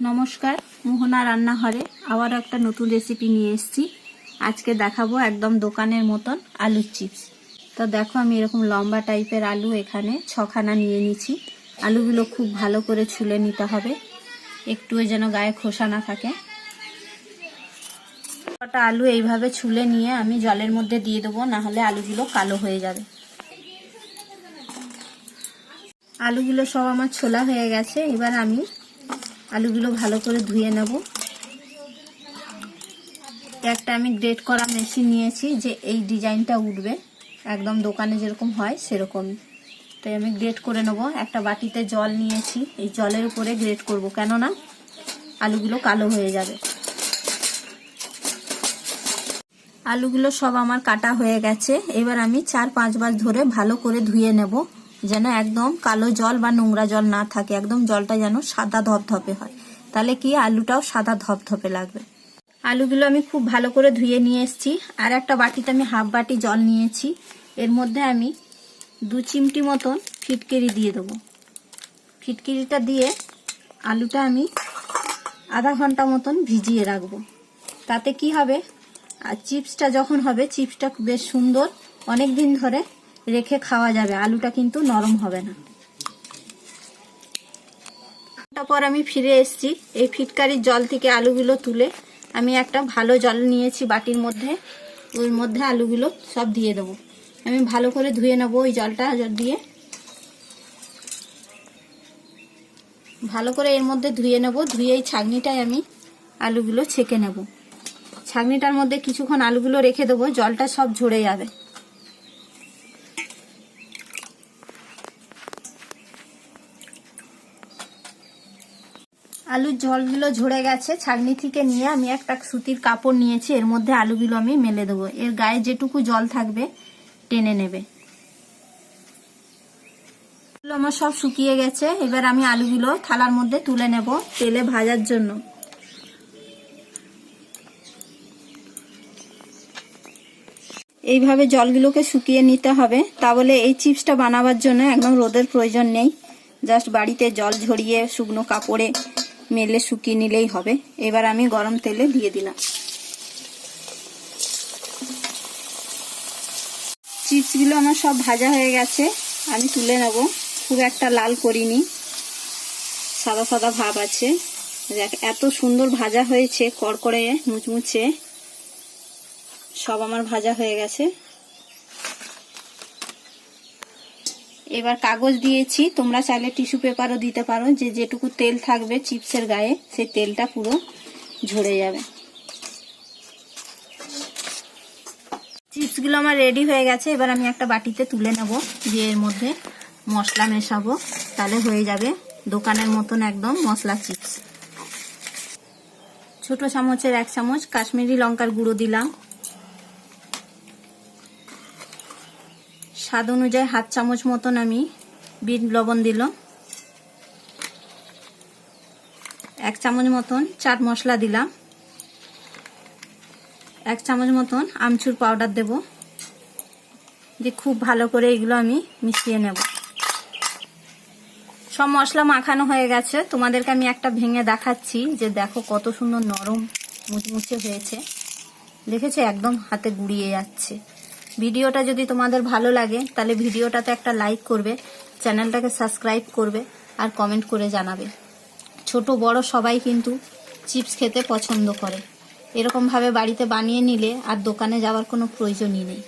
নমস্কার, মোহনা রান্নাঘরে আবার একটা নতুন রেসিপি নিয়ে এসেছি। আজকে দেখাবো একদম দোকানের মতন আলুর চিপস তো দেখো আমি এরকম লম্বা টাইপের আলু এখানে ছখানা নিয়ে নিচ্ছি আলুগুলো খুব ভালো করে ছুলে নিতে হবে। একটুও যেন গায়ে খোসা না থাকে। কটা আলু এইভাবে ছুলে নিয়ে আমি জলের মধ্যে দিয়ে দেবো না হলে আলুগুলো কালো হয়ে যাবে। আলুগুলো সব আমার ছোলা হয়ে গেছে। এবার আমি আলুগুলো ভালো করে ধুয়ে নেব। একটা আমি গ্রেট করা মেশিন নিয়েছি যে এই ডিজাইনটা উঠবে। একদম দোকানে যেরকম হয় সেরকম। তাই আমি গ্রেট করে নেব। একটা বাটিতে জল নিয়েছি। এই জলের উপরে গ্রেট করব। কেননা আলুগুলো কালো হয়ে যাবে। আলুগুলো সব আমার কাটা হয়ে গেছে। এবার আমি চার পাঁচবার ধরে ভালো করে ধুয়ে নেব। যেন একদম কালো জল বা নোংরা জল না থাকে, একদম জলটা যেন সাদা ধপধপে হয়। তাহলে কি আলুটাও সাদা ধপধপে লাগবে? আলুগুলো আমি খুব ভালো করে ধুয়ে নিয়ে এসেছি। আর একটা বাটিতে আমি হাফ বাটি জল নিয়েছি। এর মধ্যে আমি দু চিমটি মতন ফিটকিরি দিয়ে দেবো। ফিটকিরিটা দিয়ে আলুটা আমি আধা ঘণ্টা মতন ভিজিয়ে রাখব। তাতে কি হবে? আর চিপসটা যখন হবে, চিপসটা বেশ সুন্দর। অনেক দিন ধরে রেখে খাওয়া যাবে। আলুটা কিন্তু নরম হবে না। তারপর আমি ফিরে এসেছি। এই ফিটকারির জল থেকে আলুগুলো তুলে আমি একটা ভালো জল নিয়েছি বাটির মধ্যে। ওর মধ্যে আলুগুলো সব দিয়ে দেবো। আমি ভালো করে ধুয়ে নেব ওই জলটা দিয়ে। ভালো করে এর মধ্যে ধুয়ে নেব। ধুয়ে এই ছাগনিটায় আমি আলুগুলো ছেঁকে নেব। ছাগনিটার মধ্যে কিছুক্ষণ আলুগুলো রেখে দেবো। জলটা সব ঝরে যাবে। আলুর জলগুলো ঝরে গেছে, ছাগনি থেকে নিয়ে আমি একটা সুতির কাপড় নিয়েছি, এর মধ্যে আলুগুলো আমি মেলে দেবো। এর গায়ে যেটুকু জল থাকবে, টেনে নেবে। আমার সব শুকিয়ে গেছে, এবার আমি আলুগুলো থালার মধ্যে তুলে নেব তেলে ভাজার জন্য। এইভাবে জলগুলোকে শুকিয়ে নিতে হবে। তাহলে এই চিপসটা বানাবার জন্য একদম রোদের প্রয়োজন নেই। জাস্ট বাড়িতে জল ঝরিয়ে শুকনো কাপড়ে মেলে শুকিয়ে নিলেই হবে। এবার আমি গরম তেলে দিয়ে দিলাম। চিপসগুলো আমার সব ভাজা হয়ে গেছে। আমি তুলে নেব। খুব একটা লাল করিনি। সাদা সাদা ভাব আছে। দেখ, এত সুন্দর ভাজা হয়েছে, কড়কড়ে মুচমুচে। সব আমার ভাজা হয়ে গেছে। এবার কাগজ দিয়েছি। তোমরা চাইলে টিস্যু পেপারও দিতে পারো। যে যেটুকু তেল থাকবে চিপসের গায়ে, সেই তেলটা পুরো ঝরে যাবে। চিপসগুলো আমার রেডি হয়ে গেছে। এবার আমি একটা বাটিতে তুলে নেব। দিয়ে এর মধ্যে মশলা মেশাবো। তাহলে হয়ে যাবে দোকানের মতন একদম মশলা চিপস। ছোট চামচের এক চামচ কাশ্মীরি লঙ্কার গুঁড়ো দিলাম। স্বাদ অনুযায়ী হাত চামচ মতন আমি বিট লবণ দিল এক চামচ মতন চাট মশলা দিলাম। এক চামচ মতন আমচুর পাউডার দেব। দিয়ে খুব ভালো করে এগুলো আমি মিশিয়ে নেব। সব মশলা মাখানো হয়ে গেছে। তোমাদেরকে আমি একটা ভেঙে দেখাচ্ছি যে দেখো কত সুন্দর নরম মুচমুচে হয়েছে। দেখেছ? একদম হাতে গুড়িয়ে যাচ্ছে। ভিডিওটা যদি তোমাদের ভালো লাগে, তাহলে ভিডিওটাতে একটা লাইক করবে, চ্যানেলটাকে সাবস্ক্রাইব করবে, আর কমেন্ট করে জানাবে। ছোট বড় সবাই কিন্তু চিপস খেতে পছন্দ করে। এরকমভাবে বাড়িতে বানিয়ে নিলে আর দোকানে যাওয়ার কোনো প্রয়োজনই নেই।